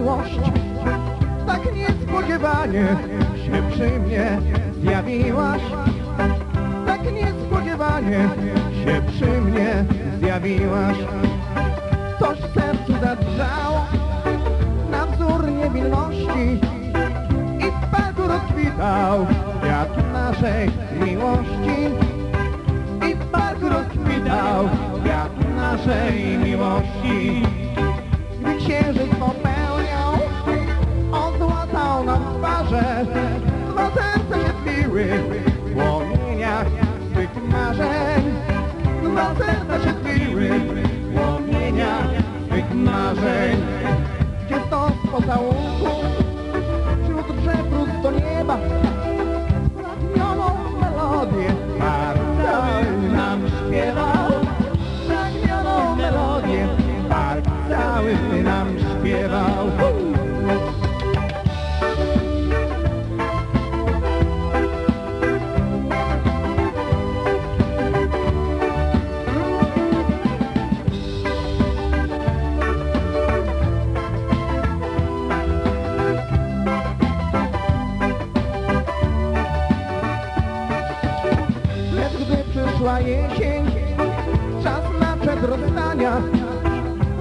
miłość. Tak niespodziewanie się przy mnie zjawiłaś. Tak niespodziewanie się przy mnie zjawiłaś. Coś w sercu zadrżało na wzór niewinności I w parku rozkwitał kwiat naszej miłości. I w parku rozkwitał kwiat naszej miłości nam twarze Dwa serca się tliły W płomieniach swych marzeń. Dwa serca się tliły W płomieniach swych marzeń. Gdzie stąd po całunku Wśród drzew wrót do nieba Spragnioną melodię Cały nam śpiewał Spragnioną melodię cały nam śpiewał jesień Czas na przedrostania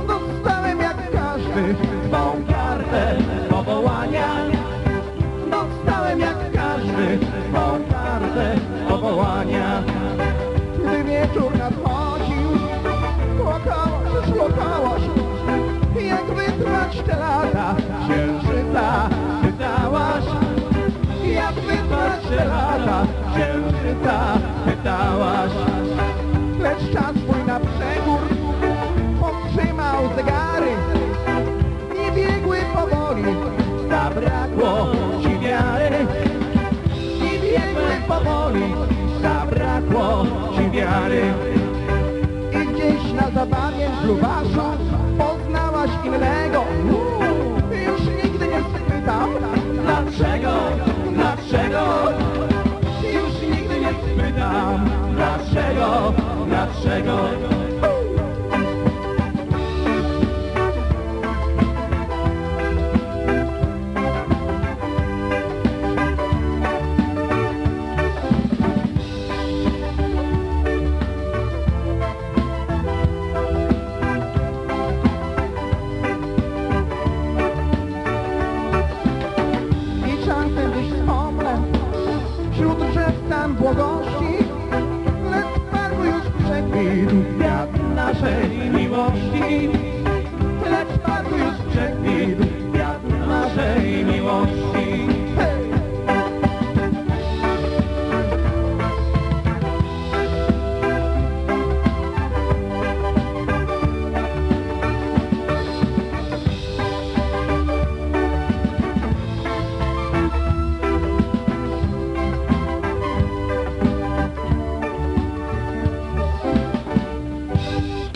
Dostałem jak każdy Swą kartę powołania. Dostałem jak każdy Swą kartę powołania. Gdy wieczór nadchodził Płakałaś, płakałaś Jak wytrwać te lata Księżyca pytałaś. Jak wytrwać te lata Księżyca pytałaś Lecz czas twój na przegór Powstrzymał zegary Nie biegły powoli Zabrakło ci wiary. Nie biegły powoli Zabrakło ci wiary. I gdzieś na zabawie w Wśród drzew tam błogości Lecz parku już przekwitł Kwiat naszej